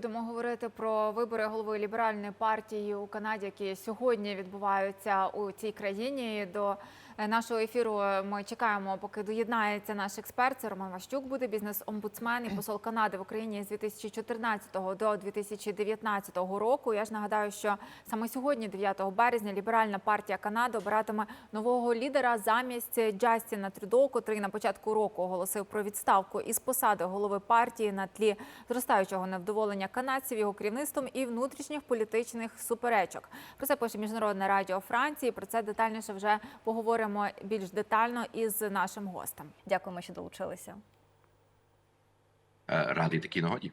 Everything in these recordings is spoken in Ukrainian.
будемо говорити про вибори голови ліберальної партії у Канаді, які сьогодні відбуваються у цій країні. До нашого ефіру ми чекаємо, поки доєднається наш експерт. Це Роман Ващук буде бізнес-омбудсмен і посол Канади в Україні з 2014 до 2019 року. Я ж нагадаю, що саме сьогодні, 9 березня, ліберальна партія Канади обиратиме нового лідера замість Джастіна Трюдо, котрий на початку року оголосив про відставку із посади голови партії на тлі зростаючого невдоволення канадців його керівництвом і внутрішніх політичних суперечок. Про це пише міжнародне радіо Франції. Про це детальніше вже поговоримо більш детально із нашим гостем. Дякуємо, що долучилися. Е, Радий такій нагоді.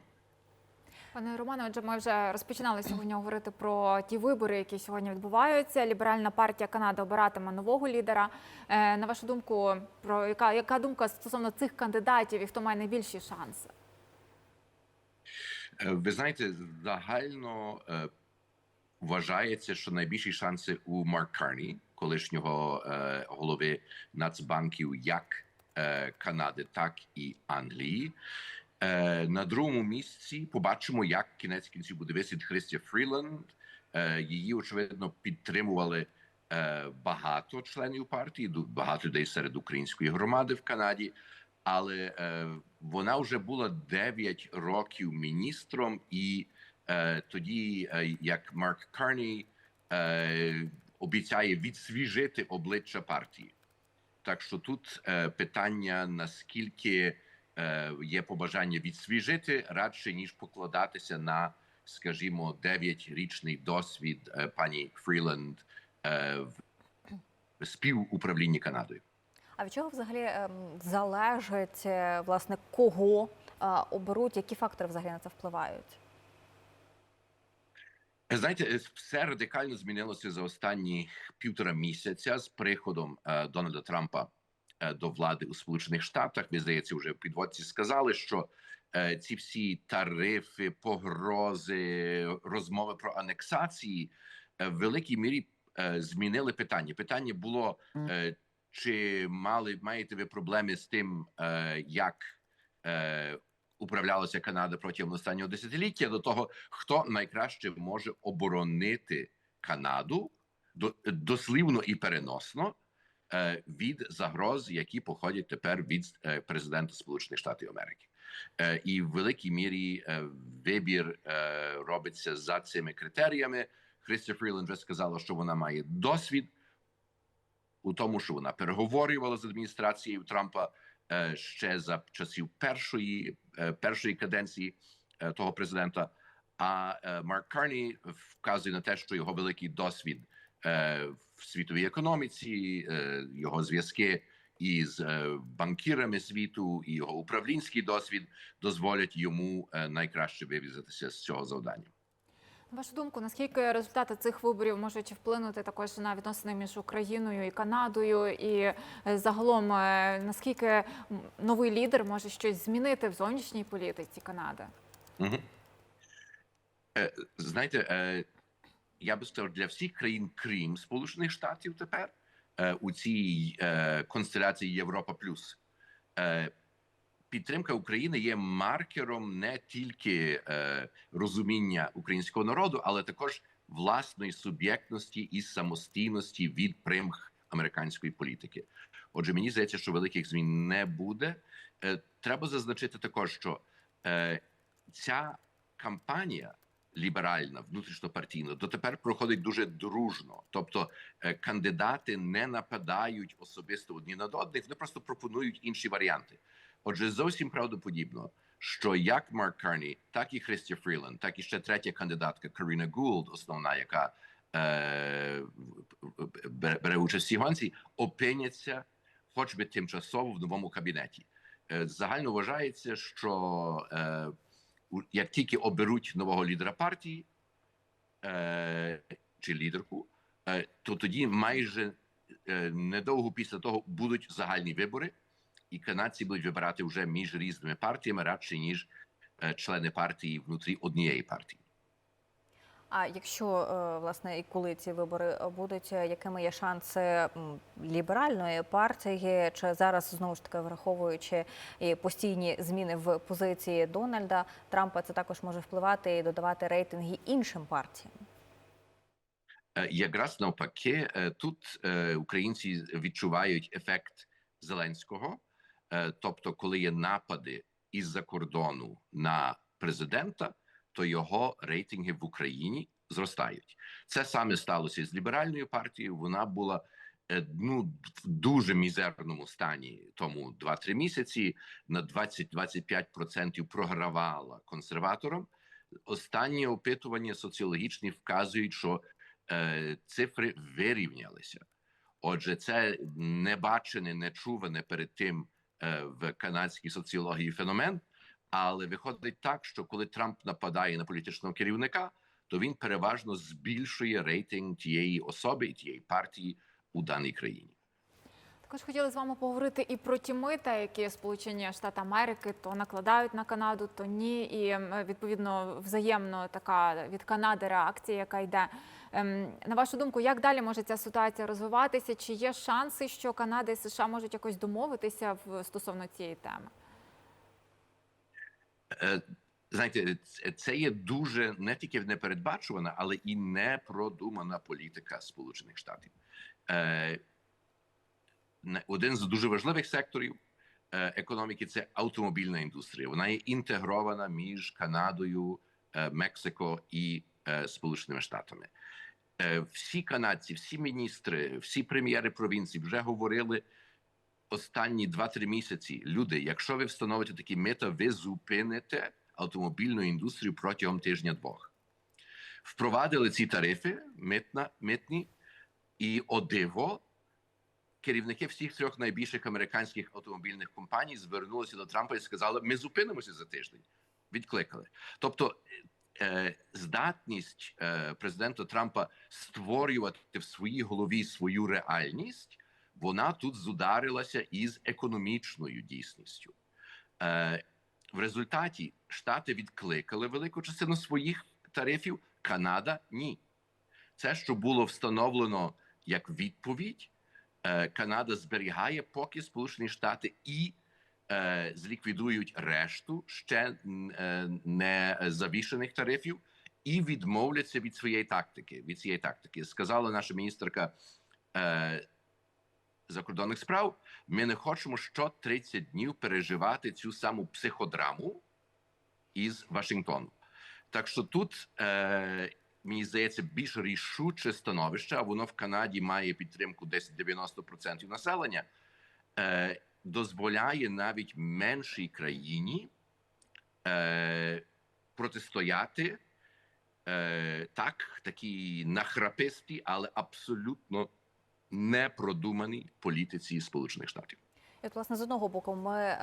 Пане Романе, отже, ми вже розпочинали сьогодні говорити про ті вибори, які сьогодні відбуваються. Ліберальна партія Канади обиратиме нового лідера. Е, На вашу думку, про яка, яка думка стосовно цих кандидатів і хто має найбільші шанси? Е, Ви знаєте, загально е, вважається, що найбільші шанси у Марк Карні, колишнього е, голови Нацбанків як е, Канади, так і Англії. Е, на другому місці побачимо, як кінець кінців буде висід Христя Фріланд. Її очевидно підтримували багато членів партії, багато людей серед української громади в Канаді. Але вона вже була 9 років міністром, і тоді, як Марк Карні обіцяє відсвіжити обличчя партії. Так що тут е, питання наскільки е, є побажання відсвіжити радше ніж покладатися на, скажімо, 9-річний досвід е, пані Фріленд е, в співуправлінні Канадою. А від чого взагалі ем, залежить е, власне кого е, оберуть? Які фактори взагалі на це впливають? Знаєте, е, все радикально змінилося за останні півтора місяця з приходом е, Дональда Трампа е, до влади у Сполучених Штатах. Ви здається, вже в підводці сказали, що е, ці всі тарифи, погрози, розмови про анексації е, в великій мірі е, змінили питання. Питання було е, чи мали маєте ви проблеми з тим, е, як е, управлялася Канада протягом останнього десятиліття до того, хто найкраще може оборонити Канаду до- дослівно і переносно е, від загроз, які походять тепер від е, президента Сполучених Штатів Америки. Е, І в великій мірі вибір робиться за цими критеріями. Христя Фріленд вже сказала, що вона має досвід у тому, що вона переговорювала з адміністрацією Трампа ще за часів першої е, першої каденції е, того президента. А е, Марк Карні вказує на те, що його великий досвід е, в світовій економіці, е, його зв'язки із е, банкірами світу і його управлінський досвід дозволять йому е, найкраще вивізатися з цього завдання. На вашу думку, наскільки результати цих виборів можуть вплинути також на відносини між Україною і Канадою, і е, загалом е, наскільки новий лідер може щось змінити в зовнішній політиці Канади? Угу. Знаєте, я би сказав, для всіх країн, крім Сполучених Штатів, тепер у цій е, констеляції Європа Плюс підтримка України є маркером не тільки е, розуміння українського народу, але також власної суб'єктності і самостійності від примх американської політики. Отже, мені здається, що великих змін не буде. Е, треба зазначити також, що е, ця кампанія ліберальна, внутрішньопартійна, дотепер проходить дуже дружно. Тобто е, кандидати не нападають особисто одні над одних, вони просто пропонують інші варіанти. Отже, зовсім правдоподібно, що як Марк Карні, так і Христя Фріленд, так і ще третя кандидатка Каріна Гулд, основна, яка е, бере, участь в гонці, опиняться, хоч би тимчасово в новому кабінеті. Е, Загально вважається, що е, як тільки оберуть нового лідера партії е, чи лідерку, е, то тоді майже е, недовго після того будуть загальні вибори, і канадці будуть вибирати вже між різними партіями радше ніж члени партії внутрі однієї партії. А якщо е, власне і коли ці вибори будуть, е, якими є шанси ліберальної партії, чи зараз знову ж таки враховуючи і постійні зміни в позиції Дональда Трампа, це також може впливати і додавати рейтинги іншим партіям? Е, Якраз навпаки, тут українці відчувають ефект Зеленського, тобто, коли є напади із-за кордону на президента, то його рейтинги в Україні зростають. Це саме сталося з ліберальною партією. Вона була е, ну в дуже мізерному стані тому 2-3 місяці на 20-25% програвала консерваторам. Останні опитування соціологічні вказують, що е, цифри вирівнялися. Отже, це небачене, нечуване перед тим е, в канадській соціології феномен. Але виходить так, що коли Трамп нападає на політичного керівника, то він переважно збільшує рейтинг тієї особи і тієї партії у даній країні. Також хотіли з вами поговорити і про ті мита, які Сполучені Штати Америки то накладають на Канаду, то ні. І ем, відповідно взаємно така від Канади реакція, яка йде. Ем, На вашу думку, як далі може ця ситуація розвиватися? Чи є шанси, що Канада і США можуть якось домовитися в стосовно цієї теми? Е, Знаєте, це- є дуже не тільки непередбачувана, але і непродумана політика Сполучених Штатів. Один з дуже важливих секторів е, економіки це автомобільна індустрія. Вона є інтегрована між Канадою, е, Мексико і е, Сполученими Штатами. Всі канадці, всі міністри, всі прем'єри провінцій вже говорили останні 2-3 місяці. Люди, якщо ви встановите такі мета, ви зупините автомобільну індустрію протягом тижня-двох. Впровадили ці тарифи митна, митні, і о диво, керівники всіх трьох найбільших американських автомобільних компаній звернулися до Трампа і сказали: ми зупинимося за тиждень. Відкликали. Тобто е, здатність е, президента Трампа створювати в своїй голові свою реальність, вона тут зударилася із економічною дійсністю. Е, в результаті Штати відкликали велику частину своїх тарифів, Канада ні. Це, що було встановлено як відповідь, е, Канада зберігає, поки Сполучені Штати і е, зліквідують решту ще е, не завішених тарифів і відмовляться від своєї тактики. Від цієї тактики сказала наша міністерка е, закордонних справ. Ми не хочемо що 30 днів переживати цю саму психодраму із Вашингтону. Так що тут е, мені здається більш рішуче становище, а воно в Канаді має підтримку десь 90% населення, е, дозволяє навіть меншій країні е, протистояти е, так, такі нахраписті, але абсолютно непродуманій політиці Сполучених Штатів. От, власне, з одного боку, ми е,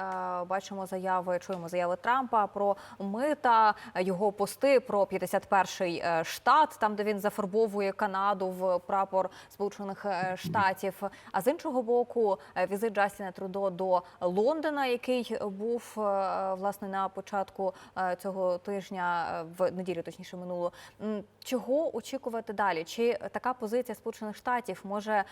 бачимо заяви, чуємо заяви Трампа про мита, його пости про 51-й е, штат, там де він зафарбовує Канаду в прапор Сполучених е, Штатів. А з іншого боку, е, візит Джастіна Трудо до Лондона, який був власне на початку цього тижня, в неділю, точніше минуло. Чого очікувати далі? Чи така позиція Сполучених Штатів може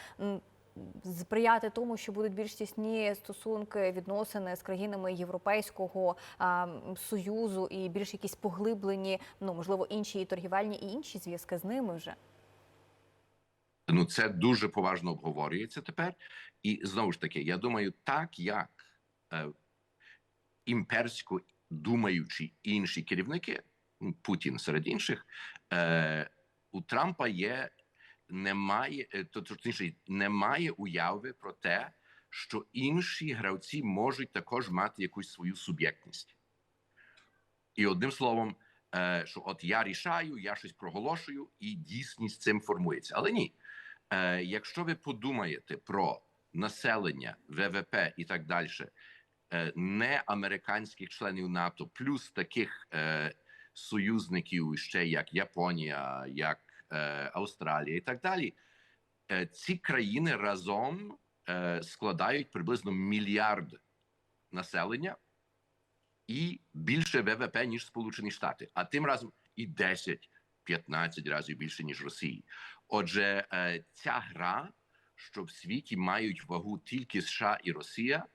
сприяти тому, що будуть більш тісні стосунки, відносини з країнами Європейського а, союзу і більш якісь поглиблені, ну можливо, інші і торгівельні і інші зв'язки з ними вже. Ну, це дуже поважно обговорюється тепер. І знову ж таки, я думаю, так як е, імперсько думаючі інші керівники, Путін серед інших, е, у Трампа є немає, е, то точніше, немає уяви про те, що інші гравці можуть також мати якусь свою суб'єктність. І одним словом, е, що от я рішаю, я щось проголошую, і дійсність цим формується. Але ні, е, якщо ви подумаєте про населення, ВВП і так далі, не американських членів НАТО, плюс таких союзників, ще як Японія, як Австралія і так далі, е, ці країни разом е, складають приблизно мільярд населення і більше ВВП, ніж Сполучені Штати, а тим разом і 10 15 разів більше ніж Росії. Отже, е, ця гра, що в світі мають вагу тільки США і Росія,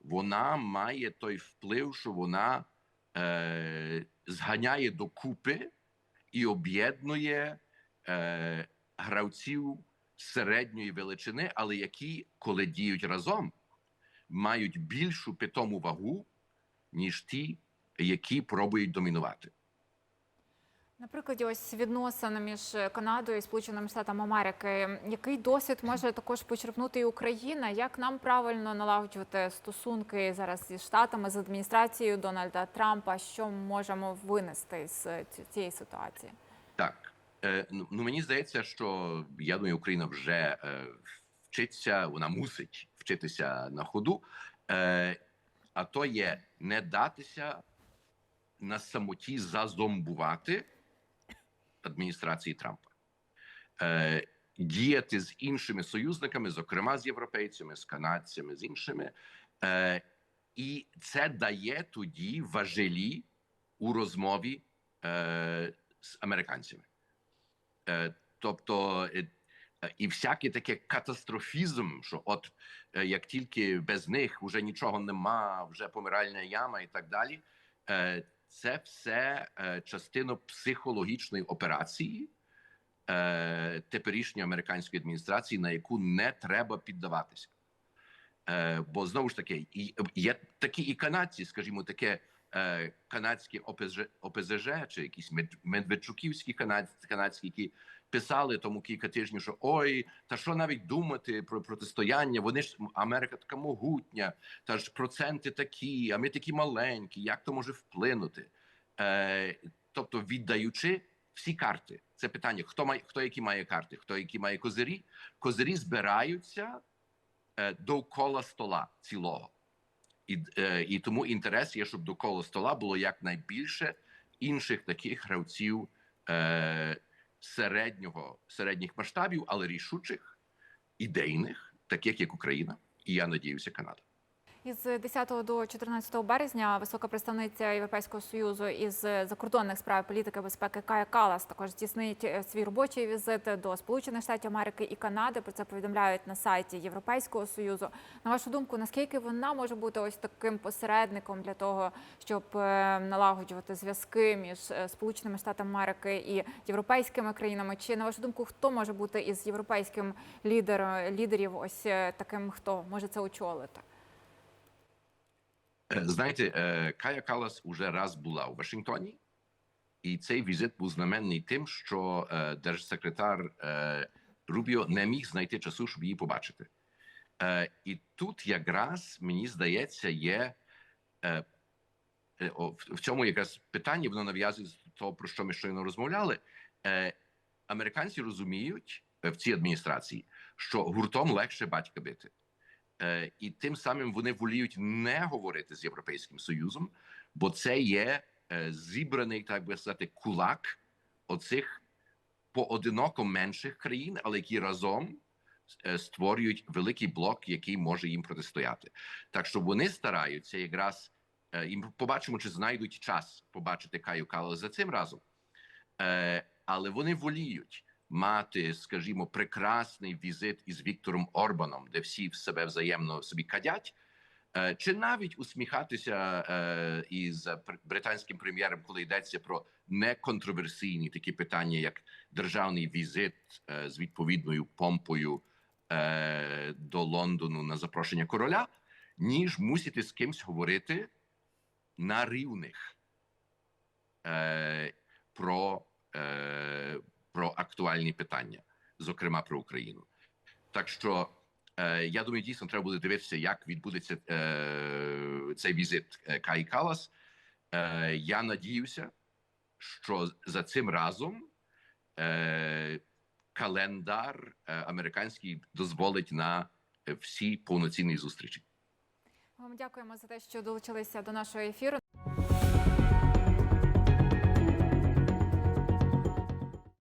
вона має той вплив, що вона е, зганяє докупи і об'єднує е, гравців середньої величини, але які, коли діють разом, мають більшу питому вагу, ніж ті, які пробують домінувати. На прикладі ось відносин між Канадою і Сполученими Штатами Америки. Який досвід може також почерпнути і Україна? Як нам правильно налагоджувати стосунки зараз зі штатами з адміністрацією Дональда Трампа? Що ми можемо винести з цієї ситуації? Так, ну ну, мені здається, що я думаю, Україна вже е, вчиться, вона мусить вчитися на ходу. Е, а то є не датися на самоті зазомбувати адміністрації Трампа, е, діяти з іншими союзниками, зокрема з європейцями, з канадцями, з іншими. Е, і це дає тоді важелі у розмові е, з американцями. Е, тобто, е, е, і всякий таке катастрофізм, що от як тільки без них вже нічого нема, вже помиральна яма і так далі. Це все частина психологічної операції теперішньої американської адміністрації, на яку не треба піддаватися. Бо знову ж таки, є такі і канадці, скажімо, таке канадське ОПЗЖ, ОПЗЖ чи якісь Мед- медведчуківські канадські, які писали тому кілька тижнів, що ой, та що навіть думати про протистояння? Вони ж Америка така могутня, та ж проценти такі, а ми такі маленькі. Як то може вплинути? Тобто, віддаючи всі карти, це питання: хто має хто які має карти, хто які має козирі, козирі збираються е, довкола стола цілого. І, е, і тому інтерес є, щоб довкола стола було якнайбільше інших таких гравців е, середнього, середніх масштабів, але рішучих, ідейних, таких як Україна, і я надіюся, Канада. Із 10 до 14 березня висока представниця Європейського союзу із закордонних справ політики безпеки Кая Калас також здійснить е, свій робочий візит до Сполучених Штатів Америки і Канади. Про це повідомляють на сайті Європейського союзу. На вашу думку, наскільки вона може бути ось таким посередником для того, щоб е, налагоджувати зв'язки між е, Сполученими Штатами Америки і європейськими країнами? Чи на вашу думку, хто може бути із європейським лідером лідерів? Ось таким, хто може це очолити? Е, Знаєте, е, Кая Калас уже раз була у Вашингтоні, і цей візит був знаменний тим, що е, держсекретар Рубіо не міг знайти часу, щоб її побачити. І тут якраз мені здається, є в цьому якраз питання, воно нав'язує з того, про що ми щойно розмовляли. Американці розуміють в цій адміністрації, що гуртом легше батька бити. Е, і тим самим вони воліють не говорити з Європейським Союзом, бо це є е, зібраний, так би сказати, кулак оцих поодиноко менших країн, але які разом е, створюють великий блок, який може їм протистояти. Так що вони стараються якраз і побачимо, чи знайдуть час побачити Каю Калас за цим разом. Але вони воліють мати, скажімо, прекрасний візит із Віктором Орбаном, де всі в себе взаємно собі кадять, е, чи навіть усміхатися е, із британським прем'єром, коли йдеться про неконтроверсійні такі питання, як державний візит е, з відповідною помпою до Лондону на запрошення короля, ніж мусити з кимсь говорити на рівних про, про актуальні питання, зокрема про Україну. Так що е, я думаю, дійсно треба буде дивитися, як відбудеться е, цей візит е, Каї Калас. Е, я надіюся, що за цим разом е, календар е, американський дозволить на всі повноцінні зустрічі. Вам дякуємо за те, що долучилися до нашого ефіру.